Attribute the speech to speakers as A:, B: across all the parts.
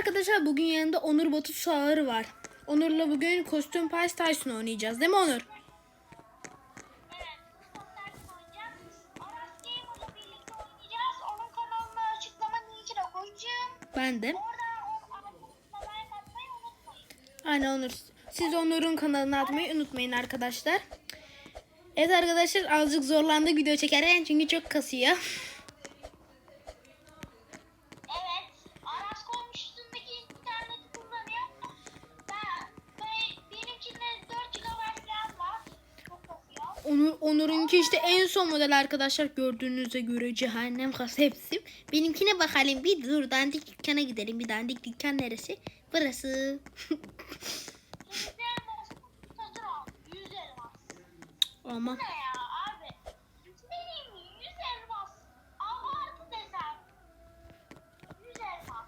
A: arkadaşlar bugün yanında Onur Batu Sağır var. Onur'la bugün kostüm Pies Tyson oynayacağız değil mi Onur? Ben de. Aynen Onur. Siz Onur'un kanalına atmayı unutmayın arkadaşlar. Evet arkadaşlar azıcık zorlandık video çekerken çünkü çok kasıyor.
B: Evet, Aras komşusundaki interneti kullanıyor. Ben, ben, benimkinde 4 GB RAM var. Çok kasıyor.
A: Onur, Onur'unki işte en son model arkadaşlar gördüğünüze göre cehennem kası hepsi. Benimkine bakalım bir dur dandik dükkana gidelim. Bir dandik dükkan neresi? Burası.
B: Şimdi elmas satın al. 100 elmas.
A: Aman.
B: Ne ya abi? Benim 100 elmas. Abartı desem. 100 elmas.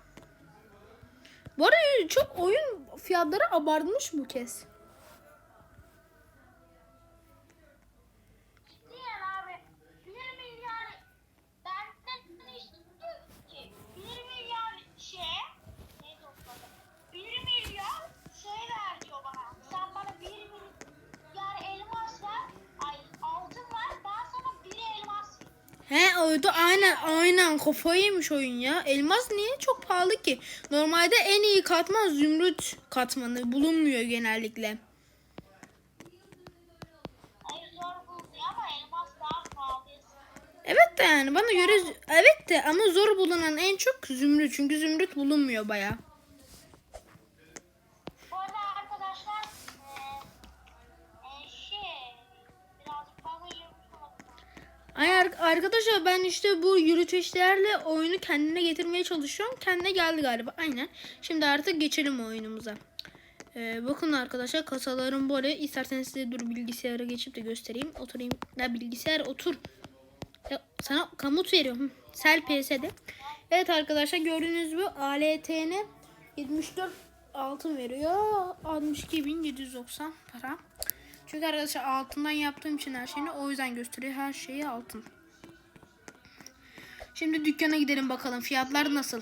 A: Bu arada çok oyun fiyatları abartmış bu kez.
B: Ciddiyen abi. 1 milyar benden ne istiyor ki? 1 milyar şey neydi o kadar? 1 milyar şey ver diyor bana. Sen bana 1 milyar elmas ver. Ay altın ver. Ben sana 1 elmas
A: He oydu aynen aynen kafayı yemiş oyun ya. Elmas niye çok pahalı ki? Normalde en iyi katman zümrüt katmanı bulunmuyor genellikle. Evet de yani bana göre evet de ama zor bulunan en çok zümrüt. Çünkü zümrüt bulunmuyor baya.
B: Arkadaşlar
A: ben işte bu yürüteçlerle oyunu kendine getirmeye çalışıyorum. Kendine geldi galiba. Aynen. Şimdi artık geçelim oyunumuza. Ee, bakın arkadaşlar kasalarım böyle. İsterseniz size dur bilgisayara geçip de göstereyim. Oturayım. Ya bilgisayar otur. Ya, sana kamut veriyorum. Sel PS'de. Evet arkadaşlar gördüğünüz gibi ALTN 74 altın veriyor. 62.790 para. Çünkü arkadaşlar altından yaptığım için her şeyini o yüzden gösteriyor. Her şeyi altın. Şimdi dükkana gidelim bakalım fiyatlar nasıl.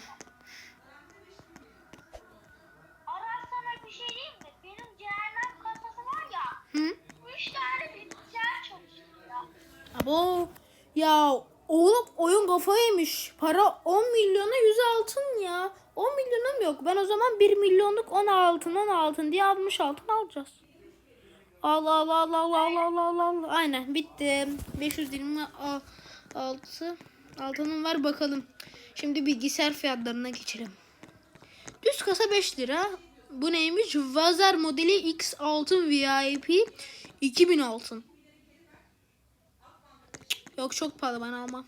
A: Abo. Ya oğlum oyun kafaymış. Para 10 milyona 100 altın ya. 10 milyonum yok. Ben o zaman 1 milyonluk 10 altın 10 altın diye 60 altın alacağız. Allah Allah Allah Allah Allah Allah Allah. Aynen bitti. 526 altınım var bakalım. Şimdi bilgisayar fiyatlarına geçelim. Düz kasa 5 lira. Bu neymiş? Vazer modeli X altın VIP 2000 altın. Yok çok pahalı ben almam.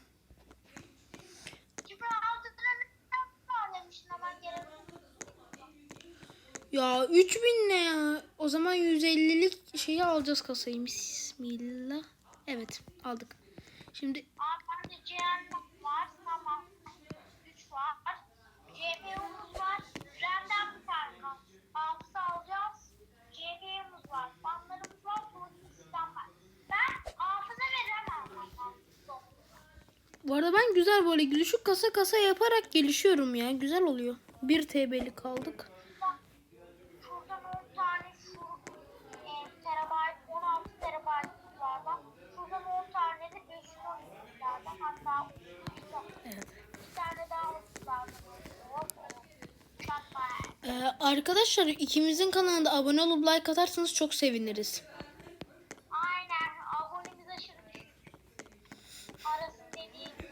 A: Ya 3000 ne ya? O zaman 150'lik şeyi alacağız kasayı. Bismillah. Evet aldık. Şimdi
B: Cehennem var. Tamam. Üç var. CPU'muz var. RAM'den bir tane var. Fanlarımız var. Soğutucu sistem var. Ben hafıza ve RAM
A: bu arada ben güzel böyle düşük kasa kasa yaparak gelişiyorum ya. Güzel oluyor. 1 TL'lik aldık.
B: Şuradan 10 tane şu e, terabayt, 16 terabaytlardan. Şuradan 10 tane de 512'lerden. Hatta
A: Evet.
B: bir tane daha 30'lardan. Hop, hop. Bak bak.
A: Ee, arkadaşlar ikimizin kanalında abone olup like atarsanız çok seviniriz.
B: Aynen. Abonemiz aşırı düşük. Arasın dediği gibi.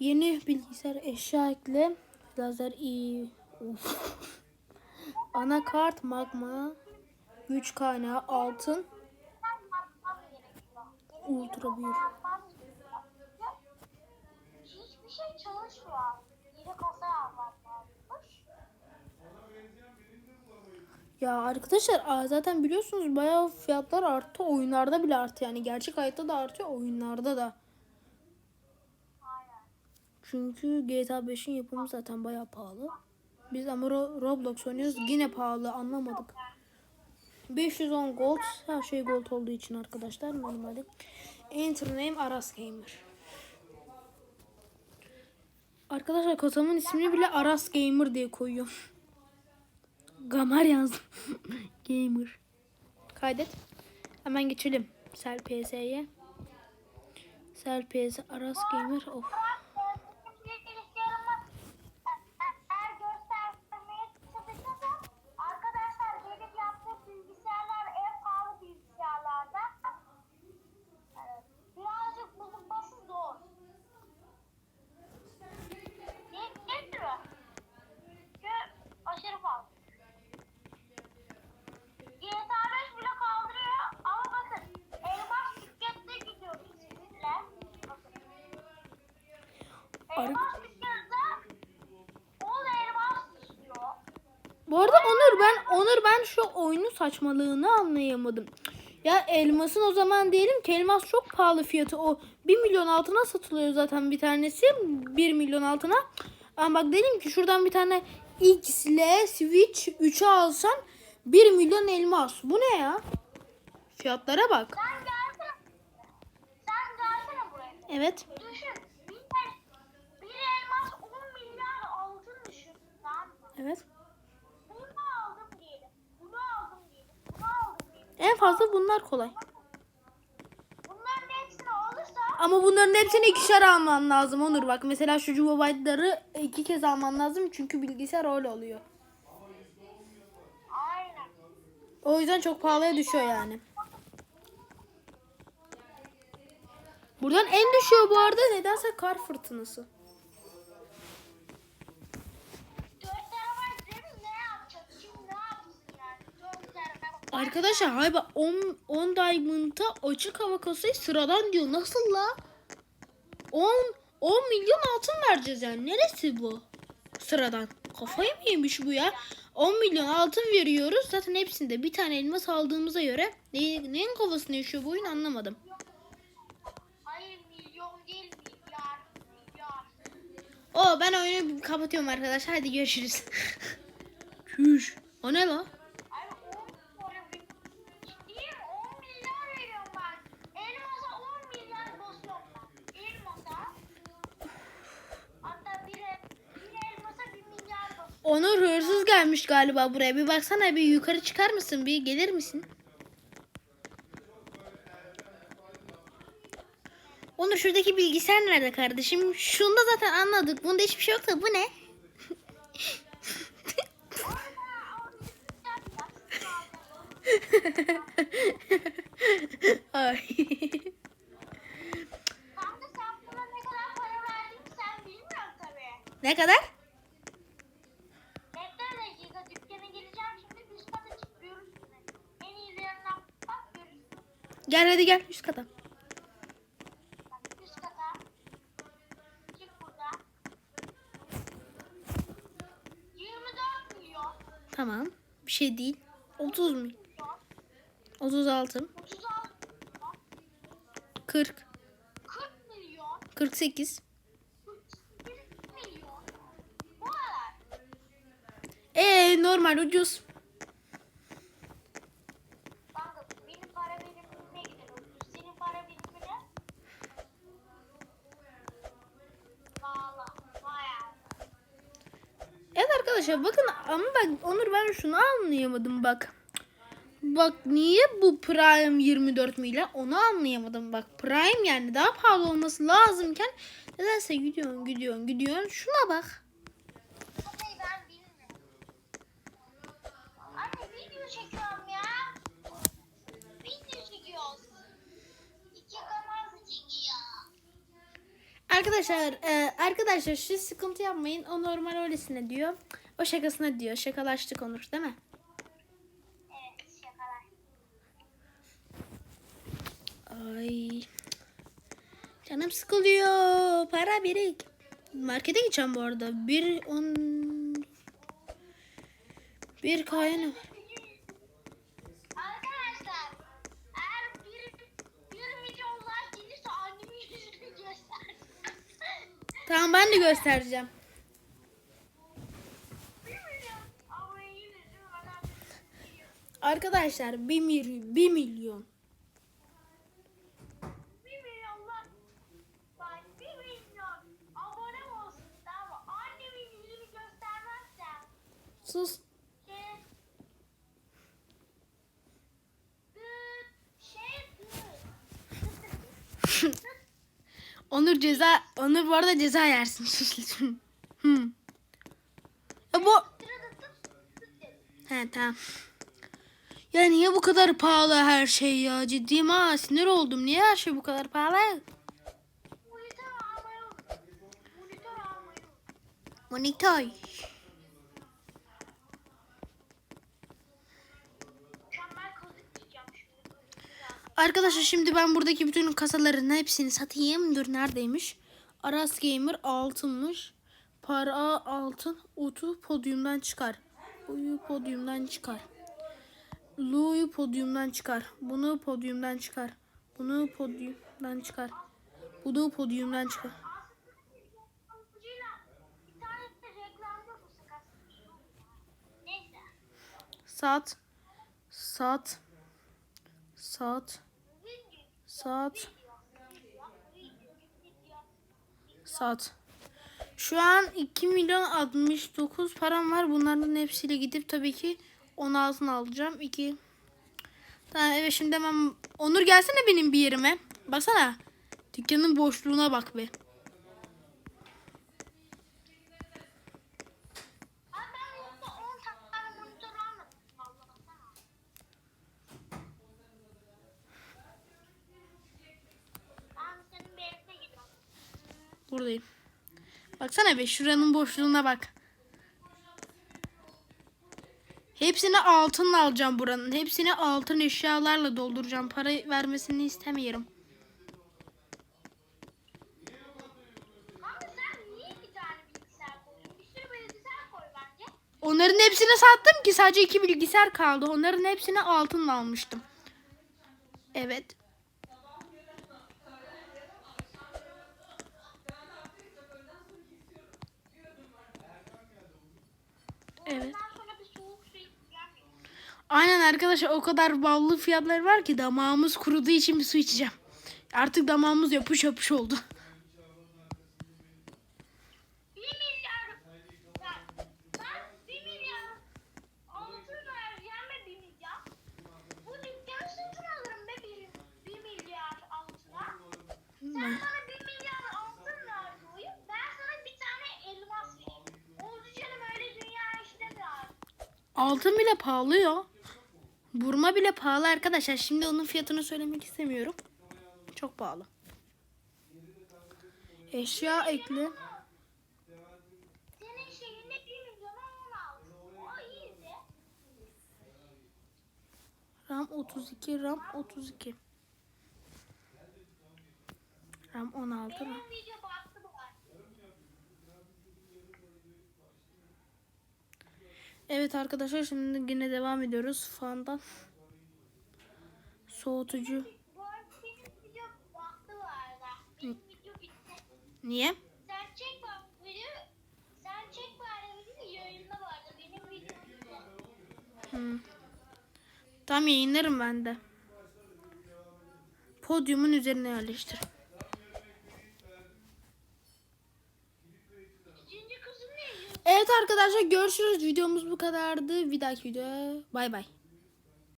A: Yeni bilgisayar eşya ekle. Lazer iyi. Of. Anakart magma. Güç kaynağı altın. Ultra
B: gerekiyor. Hiçbir şey çalışmıyor. Yeni kasa yapmam lazımmış.
A: Ya arkadaşlar zaten biliyorsunuz bayağı fiyatlar arttı. Oyunlarda bile arttı. Yani gerçek hayatta da artıyor. Oyunlarda da. Çünkü GTA 5'in yapımı zaten bayağı pahalı. Biz ama Ro- Roblox oynuyoruz. Yine pahalı anlamadık. 510 gold. Her şey gold olduğu için arkadaşlar normalde. Enter name Aras Gamer. Arkadaşlar kasamın ismini bile Aras Gamer diye koyuyorum. Gamer yazdım. Gamer. Kaydet. Hemen geçelim. Sel PS'ye. Sel PS Aras Gamer. Of.
B: Bilgisayarımı eğer göstermeye çalışırsam arkadaşlar benim yaptığım bilgisayarlar en pahalı bilgisayarlardan. Evet, Birazcık bulunması zor. Ne, ne tür? Çünkü aşırı pahalı. GTA 5 bile kaldırıyor ama bakın elmas tüketle gidiyoruz sizinle. Bakın.
A: Ar-
B: Elmas tüketiyorsa o da elmas istiyor.
A: Bu arada Onur ben Onur ben şu oyunun saçmalığını anlayamadım. Ya elmasın o zaman diyelim ki elmas çok pahalı fiyatı. O 1 milyon altına satılıyor zaten bir tanesi. 1 milyon altına. Ama bak dedim ki şuradan bir tane X ile Switch 3'ü alsan 1 milyon elmas. Bu ne ya? Fiyatlara bak.
B: Sen gelsene. Sen gelsene buraya.
A: Evet.
B: Düşün. Bir, el- bir elmas 10 milyar altın düşün. Tamam mı?
A: Evet.
B: Bunu aldım diyelim. Bunu aldım diyelim. Bunu aldım diyelim.
A: En fazla bunlar kolay.
B: Bunların hepsini alırsa
A: Ama bunların hepsini ikişer alman lazım Onur. Bak mesela şu gigabyte'ları iki kez alman lazım. Çünkü bilgisayar öyle oluyor.
B: aynen.
A: O yüzden çok pahalıya düşüyor yani. Buradan en düşüyor bu arada nedense kar fırtınası.
B: 4 terabayt değil mi? Ne yapacak? Kim ne yapsın yani? 4 terabayt.
A: Arkadaşlar hayba 10 10 diamond'a açık hava kasayı sıradan diyor. Nasıl la? 10 10 milyon altın vereceğiz yani. Neresi bu? Sıradan. Kafayı mı yemiş bu ya? 10 milyon altın veriyoruz. Zaten hepsinde bir tane elmas aldığımıza göre ne, neyin kafasını yaşıyor bu oyun anlamadım.
B: Hayır milyon değil milyar. Milyar.
A: O ben oyunu kapatıyorum arkadaşlar. Hadi görüşürüz. Çüş. O ne la?
B: Ay 10 para bir. Ciddiyim 10 milyar veriyorum ben. Elmasa 10 milyar basıyorum ben. Elmasa. Hatta bir, el- bir elmasa 1 milyar basıyorum.
A: Onur hırsız gelmiş galiba buraya. Bir baksana bir yukarı çıkar mısın? Bir gelir misin? Onur şuradaki bilgisayar nerede kardeşim? Şunda zaten anladık. Bunda hiçbir şey yok da bu ne? Ay.
B: Kanka sen buna ne kadar para verdiğini sen bilmiyorsun tabii.
A: ne kadar?
B: Bekle bir dakika dükkana geleceğim şimdi üst kata çık görürsün. En iyilerinden bak görürsün.
A: Gel hadi gel üst kata.
B: Bak üst kata. Çık burada. 24 milyon.
A: Tamam. Bir şey değil. 30 milyon.
B: milyon,
A: 36.
B: 36 milyon,
A: 40.
B: 40 milyon,
A: 48.
B: 41 milyon. Bu kadar.
A: Ee normal ucuz.
B: Kanka benim para birimine gidelim. Senin para birimine bağla. Bayağı.
A: Evet arkadaşlar bakın ama bak Onur ben şunu anlayamadım bak. Bak niye bu Prime 24 milyar onu anlayamadım bak. Prime yani daha pahalı olması lazımken nedense gidiyorsun gidiyorsun gidiyorsun şuna bak. Arkadaşlar e, arkadaşlar şu sıkıntı yapmayın o normal öylesine diyor. O şakasına diyor şakalaştık Onur değil mi?
B: Evet.
A: Ay. Canım sıkılıyor. Para birik. Markete gideceğim bu arada. Bir on... Bir kayını var. Tamam ben de göstereceğim. Arkadaşlar 1 milyon. 1 milyon. Sus. Onur ceza Onur bu arada ceza yersin sus lütfen. Hmm. E bu He tamam. Ya niye bu kadar pahalı her şey ya? Ciddiyim ha sinir oldum. Niye her şey bu kadar pahalı?
B: Monitör.
A: Arkadaşlar şimdi ben buradaki bütün kasaların hepsini satayım. Dur neredeymiş? Aras Gamer altınmış. Para altın. Utu podyumdan çıkar. Uyu podyumdan çıkar. Lu'yu podyumdan çıkar. Bunu podyumdan çıkar. Bunu podyumdan çıkar. Bunu podyumdan çıkar. Saat. Saat. Saat. Saat. Saat. Şu an 2 milyon 69 param var. Bunların hepsiyle gidip tabii ki 16'ını alacağım. 2 Tamam evet şimdi hemen Onur gelsene benim bir yerime. Baksana. Dükkanın boşluğuna bak be.
B: Abi ben yoksa 10 tane monitör almadım. Allah'tan. Ben senin bir evine gidiyorum.
A: Buradayım. Baksana be şuranın boşluğuna bak. Hepsini altınla alacağım buranın. Hepsini altın eşyalarla dolduracağım. Para vermesini istemiyorum. Onların hepsini sattım ki sadece iki bilgisayar kaldı. Onların hepsini altınla almıştım. Evet. Evet.
B: Ondan sonra bir soğuk su içeceğim.
A: Aynen arkadaşlar o kadar ballı fiyatlar var ki damağımız kuruduğu için bir su içeceğim. Artık damağımız yapış yapış oldu.
B: İşlemiyor.
A: Altın bile pahalı ya. Burma bile pahalı arkadaşlar. Şimdi onun fiyatını söylemek istemiyorum. Çok pahalı. Eşya
B: iyiydi.
A: RAM 32, RAM 32. RAM 16, RAM.
B: Benim video baktı bu ay.
A: Evet arkadaşlar şimdi yine devam ediyoruz. Fandan. Soğutucu. Niye?
B: Sen çek bak. Sen çek bari video yayında vardı. Benim videom bitti.
A: Hmm. Tam yayınlarım ben de. Podyumun üzerine yerleştir. Evet arkadaşlar görüşürüz. Videomuz bu kadardı. Bir dahaki videoya bay bay.